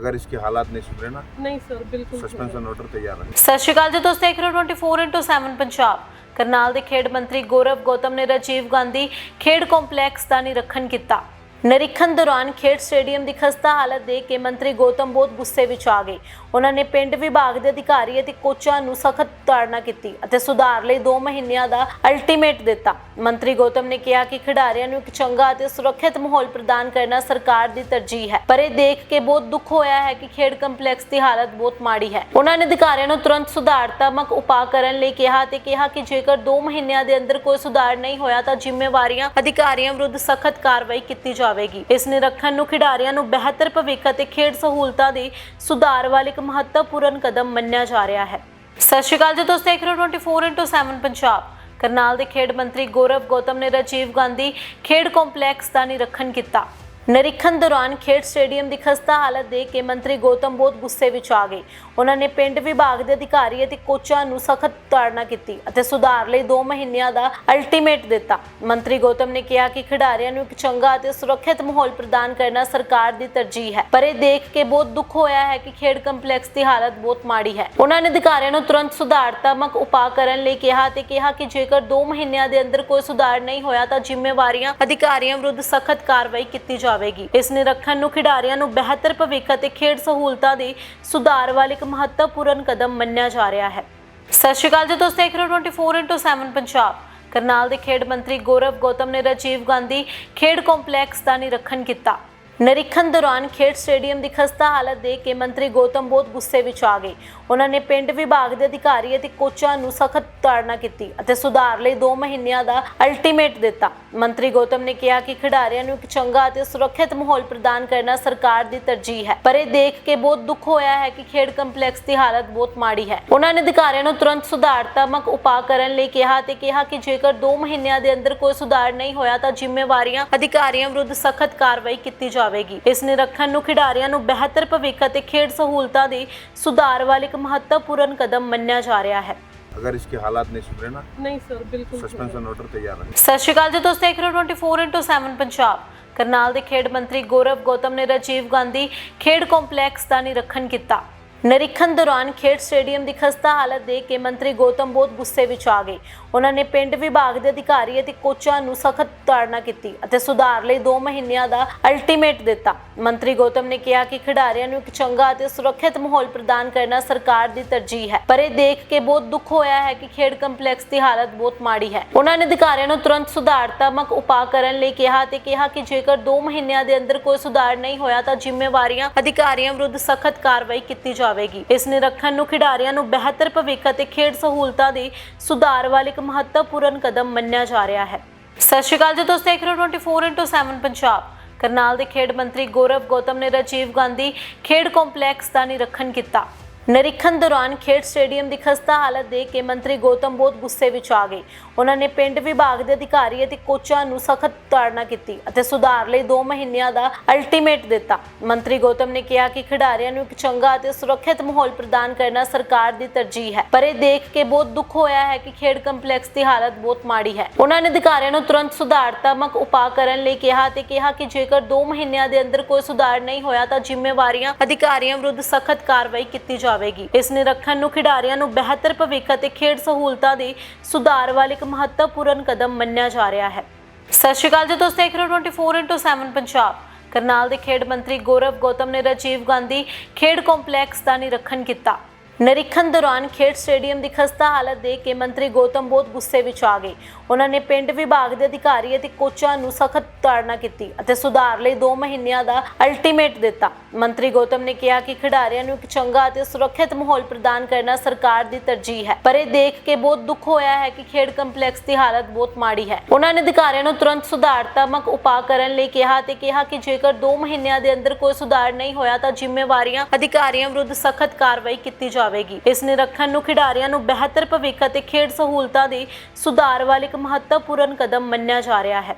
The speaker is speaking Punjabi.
अगर इसके हालात नहीं सुधरे ना ਨਹੀਂ ਸਰ ਬਿਲਕੁਲ सस्पेंशन ऑर्डर तैयार है ਸਤਿ ਸ਼੍ਰੀ ਅਕਾਲ ਜੀ ਦੋਸਤੋ ਦੇਖ ਰਹੇ ਹੋ 24/7 ਪੰਜਾਬ ਕਰਨਾਲ ਦੇ ਖੇਡ ਮੰਤਰੀ ਗੌਰਵ ਗੌਤਮ ਨੇ ਰਾਜੀਵ ਗਾਂਧੀ ਖੇਡ ਕੰਪਲੈਕਸ ਦਾ ਨਿਰੀਖਣ ਕੀਤਾ ਨਿਰੀਖਣ ਦੌਰਾਨ ਖੇਡ ਸਟੇਡੀਅਮ ਦੀ ਖਸਤਾ ਹਾਲਤ ਦੇਖ ਕੇ ਮੰਤਰੀ ਗੌਤਮ ਬਹੁਤ ਗੁੱਸੇ ਵਿੱਚ ਆ ਗਏ ਉਹਨਾਂ ਨੇ ਪਿੰਡ ਵਿਭਾਗ ਦੇ ਅਧਿਕਾਰੀ ਅਤੇ ਕੋਚਾਂ ਨੂੰ ਸਖਤ ਤਾੜਨਾ ਕੀਤੀ ਅਤੇ ਸੁਧਾਰ ਲਈ 2 ਮਹੀਨਿਆਂ ਦਾ ਅਲਟੀਮੇਟ ਦਿੱਤਾ। ਮੰਤਰੀ ਗੌਤਮ ਨੇ ਕਿਹਾ ਕਿ ਖਿਡਾਰੀਆਂ ਨੂੰ ਇੱਕ ਚੰਗਾ ਅਤੇ ਸੁਰੱਖਿਅਤ ਮਾਹੌਲ ਪ੍ਰਦਾਨ ਕਰਨਾ ਸਰਕਾਰ ਦੀ ਤਰਜੀਹ ਹੈ, ਪਰ ਇਹ ਦੇਖ ਕੇ ਬਹੁਤ ਦੁੱਖ ਹੋਇਆ ਹੈ ਕਿ ਖੇਡ ਕੰਪਲੈਕਸ ਦੀ ਹਾਲਤ ਬਹੁਤ ਮਾੜੀ ਹੈ। ਉਹਨਾਂ ਨੇ ਅਧਿਕਾਰੀਆਂ ਨੂੰ ਤੁਰੰਤ ਸੁਧਾਰਤਾਮਕ ਉਪਾਅ ਕਰਨ ਲਈ ਕਿਹਾ ਤੇ ਕਿਹਾ ਕਿ ਜੇਕਰ 2 ਮਹੀਨਿਆਂ ਦੇ ਅੰਦਰ ਕੋਈ ਸੁਧਾਰ ਨਹੀਂ ਹੋਇਆ ਤਾਂ ਜ਼ਿੰਮੇਵਾਰੀਆਂ ਅਧਿਕਾਰੀਆਂ ਵਿਰੁੱਧ ਸਖਤ ਕਾਰਵਾਈ ਕੀਤੀ ਜਾਵੇਗੀ। ਇਸ ਨਿਰੀਖਣ ਨੂੰ ਖਿਡਾਰੀਆਂ ਨੂੰ ਬਿਹਤਰ ਭਵਿੱਖ ਅਤੇ ਖੇਡ ਸਹੂਲਤਾਂ ਦੇ ਸੁਧਾਰ ਵਾਲੇ ਮਹੱਤਵਪੂਰਨ ਕਦਮ ਮੰਨਿਆ ਜਾ ਰਿਹਾ ਹੈ। ਸਤਿ ਸ਼੍ਰੀ ਅਕਾਲ ਜੀ, ਤੁਸੀਂ ਦੇਖ ਰਹੇ ਹੋ 24/7 ਪੰਜਾਬ। ਕਰਨਾਲ ਦੇ ਖੇਡ ਮੰਤਰੀ ਗੌਰਵ ਗੌਤਮ ਨੇ ਰਾਜੀਵ ਗਾਂਧੀ ਖੇਡ ਕੰਪਲੈਕਸ ਦਾ ਨਿਰੀਖਣ ਕੀਤਾ। ਨਿਰੀਖਣ ਦੌਰਾਨ ਖੇਡ ਸਟੇਡੀਅਮ ਦੀ ਖਸਤਾ ਹਾਲਤ ਦੇਖ ਕੇ ਮੰਤਰੀ ਗੌਤਮ ਬਹੁਤ ਗੁੱਸੇ ਵਿੱਚ ਆ ਗਏ। ਉਹਨਾਂ ਨੇ ਪਿੰਡ ਵਿਭਾਗ ਦੇ ਅਧਿਕਾਰੀ ਅਤੇ ਕੋਚਾਂ ਨੂੰ ਸਖਤ ਤਾੜਨਾ ਕੀਤੀ ਅਤੇ ਸੁਧਾਰ ਲਈ 2 ਮਹੀਨਿਆਂ ਦਾ ਅਲਟੀਮੇਟ ਦਿੱਤਾ। ਮੰਤਰੀ ਗੌਤਮ ਨੇ ਕਿਹਾ ਕਿ ਖਿਡਾਰੀਆਂ ਨੂੰ ਇੱਕ ਚੰਗਾ ਅਤੇ ਸੁਰੱਖਿਅਤ ਮਾਹੌਲ ਪ੍ਰਦਾਨ ਕਰਨਾ ਸਰਕਾਰ ਦੀ ਤਰਜੀਹ ਹੈ। ਪਰ ਇਹ ਦੇਖ ਕੇ ਬਹੁਤ ਦੁੱਖ ਹੋਇਆ ਹੈ ਕਿ ਖੇਡ ਕੰਪਲੈਕਸ ਦੀ ਹਾਲਤ ਬਹੁਤ ਮਾੜੀ ਹੈ। ਉਹਨਾਂ ਨੇ ਅਧਿਕਾਰੀਆਂ ਨੂੰ ਤੁਰੰਤ ਸੁਧਾਰਤਾਮਕ ਉਪਾਅ ਕਰਨ ਲਈ ਕਿਹਾ ਤੇ ਕਿਹਾ ਕਿ ਜੇਕਰ 2 ਮਹੀਨਿਆਂ ਦੇ ਅੰਦਰ ਕੋਈ ਸੁਧਾਰ ਨਹੀਂ ਹੋਇਆ ਤਾਂ ਜ਼ਿੰਮੇਵਾਰੀਆਂ ਅਧਿਕਾਰੀਆਂ ਵਿਰੁੱਧ ਸਖਤ ਕਾਰਵਾਈ ਕੀਤੀ ਜਾਵੇ। ਜਾਵੇਗੀ। ਇਸ ਨਿਰੀਖਣ ਨੂੰ ਖਿਡਾਰੀਆਂ ਨੂੰ ਬਿਹਤਰ ਭਵਿੱਖ ਅਤੇ ਖੇਡ ਸਹੂਲਤਾਂ ਦੇ ਸੁਧਾਰ ਵੱਲ ਇੱਕ ਮਹੱਤਵਪੂਰਨ ਕਦਮ ਮੰਨਿਆ ਜਾ ਰਿਹਾ ਹੈ। ਸਤਿ ਸ਼੍ਰੀ ਅਕਾਲ ਜੀ ਦੋਸਤੋ ਦੇਖ ਰਹੇ ਹੋ 24/7 ਪੰਜਾਬ। ਕਰਨਾਲ ਦੇ ਖੇਡ ਮੰਤਰੀ ਗੌਰਵ ਗੌਤਮ ਨੇ ਰਾਜੀਵ ਗਾਂਧੀ ਖੇਡ ਕੰਪਲੈਕਸ ਦਾ ਨਿਰੀਖਣ ਕੀਤਾ। ਨਿਰੀਖਣ ਦੌਰਾਨ ਖੇਡ ਸਟੇਡੀਅਮ ਦੀ ਖਸਤਾ ਹਾਲਤ ਦੇਖ ਕੇ ਮੰਤਰੀ ਗੌਤਮ ਬਹੁਤ ਗੁੱਸੇ ਵਿੱਚ ਆ ਗਏ। ਉਹਨਾਂ ਨੇ ਪਿੰਡ ਵਿਭਾਗ ਦੇ ਅਧਿਕਾਰੀ ਅਤੇ ਕੋਚਾਂ ਨੂੰ ਸਖਤ ਤਾੜਨਾ ਕੀਤੀ ਅਤੇ ਸੁਧਾਰ ਲਈ 2 ਮਹੀਨਿਆਂ ਦਾ ਅਲਟੀਮੇਟ ਦਿੱਤਾ। ਮੰਤਰੀ ਗੌਤਮ ਨੇ ਕਿਹਾ ਕਿ ਖਿਡਾਰੀਆਂ ਨੂੰ ਇੱਕ ਚੰਗਾ ਅਤੇ ਸੁਰੱਖਿਅਤ ਮਾਹੌਲ ਪ੍ਰਦਾਨ ਕਰਨਾ ਸਰਕਾਰ ਦੀ ਤਰਜੀਹ ਹੈ। ਪਰ ਇਹ ਦੇਖ ਕੇ ਬਹੁਤ ਦੁੱਖ ਹੋਇਆ ਹੈ ਕਿ ਖੇਡ ਕੰਪਲੈਕਸ ਦੀ ਹਾਲਤ ਬਹੁਤ ਮਾੜੀ ਹੈ। ਉਹਨਾਂ ਨੇ ਅਧਿਕਾਰੀਆਂ ਨੂੰ ਤੁਰੰਤ ਸੁਧਾਰਤਾਮਕ ਉਪਾਅ ਕਰਨ ਲਈ ਕਿਹਾ ਤੇ ਕਿਹਾ ਕਿ ਜੇਕਰ 2 ਮਹੀਨਿਆਂ ਦੇ ਅੰਦਰ ਕੋਈ ਸੁਧਾਰ ਨਹੀਂ ਹੋਇਆ ਤਾਂ ਜ਼ਿੰਮੇਵਾਰੀਆਂ ਅਧਿਕਾਰੀਆਂ ਵਿਰੁੱਧ ਸਖਤ ਕਾਰਵਾਈ ਕੀਤੀ ਜਾਵੇ। ਜਾਵੇਗੀ। ਇਸ ਨਿਰਖਣ ਨੂੰ ਖਿਡਾਰੀਆਂ ਨੂੰ ਬਿਹਤਰ ਭਵਿੱਖ ਅਤੇ ਖੇਡ ਸਹੂਲਤਾਂ ਦੇ ਸੁਧਾਰ ਵਾਲੇ ਇੱਕ ਮਹੱਤਵਪੂਰਨ ਕਦਮ ਮੰਨਿਆ ਜਾ ਰਿਹਾ ਹੈ। ਅਗਰ ਇਸਕੇ ਹਾਲਾਤ ਨਹੀਂ ਸੁਧਰੇ ਨਾ ਨਹੀਂ ਸਰ ਬਿਲਕੁਲ ਸਸਪੈਂਸ਼ਨ ਆਰਡਰ ਤਿਆਰ ਹੈ ਸਤਿ ਸ਼੍ਰੀ ਅਕਾਲ ਜੀ ਦੋਸਤੋ 24/7 ਪੰਜਾਬ। ਕਰਨਾਲ ਦੇ ਖੇਡ ਮੰਤਰੀ ਗੌਰਵ ਗੋਤਮ ਨੇ ਰਾਜੀਵ ਗਾਂਧੀ ਖੇਡ ਕੰਪਲੈਕਸ ਦਾ ਨਿਰਖਣ ਕੀਤਾ। ਨਿਰੀਖਣ ਦੌਰਾਨ ਖੇਡ ਸਟੇਡੀਅਮ ਦੀ ਖਸਤਾ ਹਾਲਤ ਦੇਖ ਕੇ ਮੰਤਰੀ ਗੌਤਮ ਬਹੁਤ ਗੁੱਸੇ ਵਿੱਚ ਆ ਗਏ। ਉਹਨਾਂ ਨੇ ਪਿੰਡ ਵਿਭਾਗ ਦੇ ਅਧਿਕਾਰੀ ਅਤੇ ਕੋਚਾਂ ਨੂੰ ਸਖਤ ਤਾੜਨਾ ਕੀਤੀ ਅਤੇ ਸੁਧਾਰ ਲਈ 2 ਮਹੀਨਿਆਂ ਦਾ ਅਲਟੀਮੇਟ ਦਿੱਤਾ। ਮੰਤਰੀ ਗੌਤਮ ਨੇ ਕਿਹਾ ਕਿ ਖਿਡਾਰੀਆਂ ਨੂੰ ਇੱਕ ਚੰਗਾ ਅਤੇ ਸੁਰੱਖਿਅਤ ਮਾਹੌਲ ਪ੍ਰਦਾਨ ਕਰਨਾ ਸਰਕਾਰ ਦੀ ਤਰਜੀਹ ਹੈ, ਪਰ ਇਹ ਦੇਖ ਕੇ ਬਹੁਤ ਦੁੱਖ ਹੋਇਆ ਹੈ ਕਿ ਖੇਡ ਕੰਪਲੈਕਸ ਦੀ ਹਾਲਤ ਬਹੁਤ ਮਾੜੀ ਹੈ। ਉਹਨਾਂ ਨੇ ਅਧਿਕਾਰੀਆਂ ਨੂੰ ਤੁਰੰਤ ਸੁਧਾਰਤਾਮਕ ਉਪਾਅ ਕਰਨ ਲਈ ਕਿਹਾ ਤੇ ਕਿਹਾ ਕਿ ਜੇਕਰ 2 ਮਹੀਨਿਆਂ ਦੇ ਅੰਦਰ ਕੋਈ ਸੁਧਾਰ ਨਹੀਂ ਹੋਇਆ ਤਾਂ ਜ਼ਿੰਮੇਵਾਰੀਆਂ ਅਧਿਕਾਰੀਆਂ ਵਿਰੁੱਧ ਸਖਤ ਕਾਰਵਾਈ ਕੀਤੀ ਜਾਵੇਗੀ। ਇਸ ਨਿਰੀਖਣ ਨੂੰ ਖਿਡਾਰੀਆਂ ਨੂੰ ਬਿਹਤਰ ਭਵਿੱਖ ਅਤੇ ਖੇਡ ਸਹੂਲਤਾਂ ਦੇ ਸੁਧਾਰ ਵੱਲ ਇੱਕ ਮਹੱਤਵਪੂਰਨ ਕਦਮ ਮੰਨਿਆ ਜਾ ਰਿਹਾ ਹੈ। ਸਤਿ ਸ਼੍ਰੀ ਅਕਾਲ ਜੀ ਦੋਸਤੋ ਦੇਖ ਰਹੇ ਹੋ 24/7 ਪੰਜਾਬ। ਕਰਨਾਲ ਦੇ ਖੇਡ ਮੰਤਰੀ ਗੌਰਵ ਗੌਤਮ ਨੇ ਰਾਜੀਵ ਗਾਂਧੀ ਖੇਡ ਕੰਪਲੈਕਸ ਦਾ ਨਿਰੀਖਣ ਕੀਤਾ। ਨਿਰੀਖਣ ਦੌਰਾਨ ਖੇਡ ਸਟੇਡੀਅਮ ਦੀ ਖਸਤਾ ਹਾਲਤ ਦੇਖ ਕੇ ਮੰਤਰੀ ਗੌਤਮ ਬਹੁਤ ਗੁੱਸੇ ਵਿੱਚ ਆ ਗਏ। ਉਹਨਾਂ ਨੇ ਪਿੰਡ ਵਿਭਾਗ ਦੇ ਅਧਿਕਾਰੀ ਅਤੇ ਕੋਚਾਂ ਨੂੰ ਸਖਤ ਤਾੜਨਾ ਕੀਤੀ ਅਤੇ ਸੁਧਾਰ ਲਈ 2 ਮਹੀਨਿਆਂ ਦਾ ਅਲਟੀਮੇਟ ਦਿੱਤਾ। ਮੰਤਰੀ ਗੌਤਮ ਨੇ ਕਿਹਾ ਕਿ ਖਿਡਾਰੀਆਂ ਨੂੰ ਇੱਕ ਚੰਗਾ ਅਤੇ ਸੁਰੱਖਿਅਤ ਮਾਹੌਲ ਪ੍ਰਦਾਨ ਕਰਨਾ ਸਰਕਾਰ ਦੀ ਤਰਜੀਹ ਹੈ। ਪਰ ਇਹ ਦੇਖ ਕੇ ਬਹੁਤ ਦੁੱਖ ਹੋਇਆ ਹੈ ਕਿ ਖੇਡ ਕੰਪਲੈਕਸ ਦੀ ਹਾਲਤ ਬਹੁਤ ਮਾੜੀ ਹੈ। ਉਹਨਾਂ ਨੇ ਅਧਿਕਾਰੀਆਂ ਨੂੰ ਤੁਰੰਤ ਸੁਧਾਰਤਾਮਕ ਉਪਾਅ ਕਰਨ ਲਈ ਕਿਹਾ ਤੇ ਕਿਹਾ ਕਿ ਜੇਕਰ 2 ਮਹੀਨਿਆਂ ਦੇ ਅੰਦਰ ਕੋਈ ਸੁਧਾਰ ਨਹੀਂ ਹੋਇਆ ਤਾਂ ਜ਼ਿੰਮੇਵਾਰੀਆਂ ਅਧਿਕਾਰੀਆਂ ਵਿਰੁੱਧ ਸਖਤ ਕਾਰਵਾਈ ਕੀਤੀ ਜਾਵੇਗੀ ਇਸ ਨਿਰੀਖਣ ਨੂੰ ਖਿਡਾਰੀਆਂ ਨੂੰ ਬਿਹਤਰ ਭਵਿੱਖ ਅਤੇ ਖੇਡ ਸਹੂਲਤਾਂ ਦੇ ਸੁਧਾਰ ਵੱਲ ਇੱਕ ਮਹੱਤਵਪੂਰਨ ਕਦਮ ਮੰਨਿਆ ਜਾ ਰਿਹਾ ਹੈ। ਸਤਿ ਸ਼੍ਰੀ ਅਕਾਲ ਜੀ ਦੋਸਤੋ ਦੇਖ ਰਹੇ ਹੋ 24/7 ਪੰਜਾਬ। ਕਰਨਾਲ ਦੇ ਖੇਡ ਮੰਤਰੀ ਗੌਰਵ ਗੌਤਮ ਨੇ ਰਾਜੀਵ ਗਾਂਧੀ ਖੇਡ ਕੰਪਲੈਕਸ ਦਾ ਨਿਰੀਖਣ ਕੀਤਾ। ਨਿਰੀਖਣ ਦੌਰਾਨ ਖੇਡ ਸਟੇਡੀਅਮ ਦੀ ਖਸਤਾ ਹਾਲਤ ਦੇਖ ਕੇ ਮੰਤਰੀ ਗੌਤਮ ਬਹੁਤ ਗੁੱਸੇ ਵਿੱਚ ਆ ਗਏ। ਉਹਨਾਂ ਨੇ ਪਿੰਡ ਵਿਭਾਗ ਦੇ ਅਧਿਕਾਰੀ ਅਤੇ ਕੋਚਾਂ ਨੂੰ ਸਖਤ ਤਾੜਨਾ ਕੀਤੀ ਅਤੇ ਸੁਧਾਰ ਲਈ 2 ਮਹੀਨਿਆਂ ਦਾ ਅਲਟੀਮੇਟ ਦਿੱਤਾ। ਮੰਤਰੀ ਗੌਤਮ ਨੇ ਕਿਹਾ ਕਿ ਖਿਡਾਰੀਆਂ ਨੂੰ ਇੱਕ ਚੰਗਾ ਅਤੇ ਸੁਰੱਖਿਅਤ ਮਾਹੌਲ ਪ੍ਰਦਾਨ ਕਰਨਾ ਸਰਕਾਰ ਦੀ ਤਰਜੀਹ ਹੈ। ਪਰ ਇਹ ਦੇਖ ਕੇ ਬਹੁਤ ਦੁੱਖ ਹੋਇਆ ਹੈ ਕਿ ਖੇਡ ਕੰਪਲੈਕਸ ਦੀ ਹਾਲਤ ਬਹੁਤ ਮਾੜੀ ਹੈ। ਉਹਨਾਂ ਨੇ ਅਧਿਕਾਰੀਆਂ ਨੂੰ ਤੁਰੰਤ ਸੁਧਾਰਤਾਮਕ ਉਪਾਅ ਕਰਨ ਲਈ ਕਿਹਾ ਤੇ ਕਿਹਾ ਕਿ ਜੇਕਰ 2 ਮਹੀਨਿਆਂ ਦੇ ਅੰਦਰ ਕੋਈ ਸੁਧਾਰ ਨਹੀਂ ਹੋਇਆ ਤਾਂ ਜ਼ਿੰਮੇਵਾਰੀਆਂ ਅਧਿਕਾਰੀਆਂ ਵਿਰੁੱਧ ਸਖਤ ਕਾਰਵਾਈ ਕੀਤੀ ਜਾਵੇ। ਜਾਵੇਗੀ। ਇਸ ਨਿਰਖਣ ਨੂੰ ਖਿਡਾਰੀਆਂ ਨੂੰ ਬਿਹਤਰ ਭਵਿੱਖ ਅਤੇ ਖੇਡ ਸਹੂਲਤਾਂ ਦੇ ਸੁਧਾਰ ਵੱਲ ਇੱਕ ਮਹੱਤਵਪੂਰਨ ਕਦਮ ਮੰਨਿਆ ਜਾ ਰਿਹਾ ਹੈ।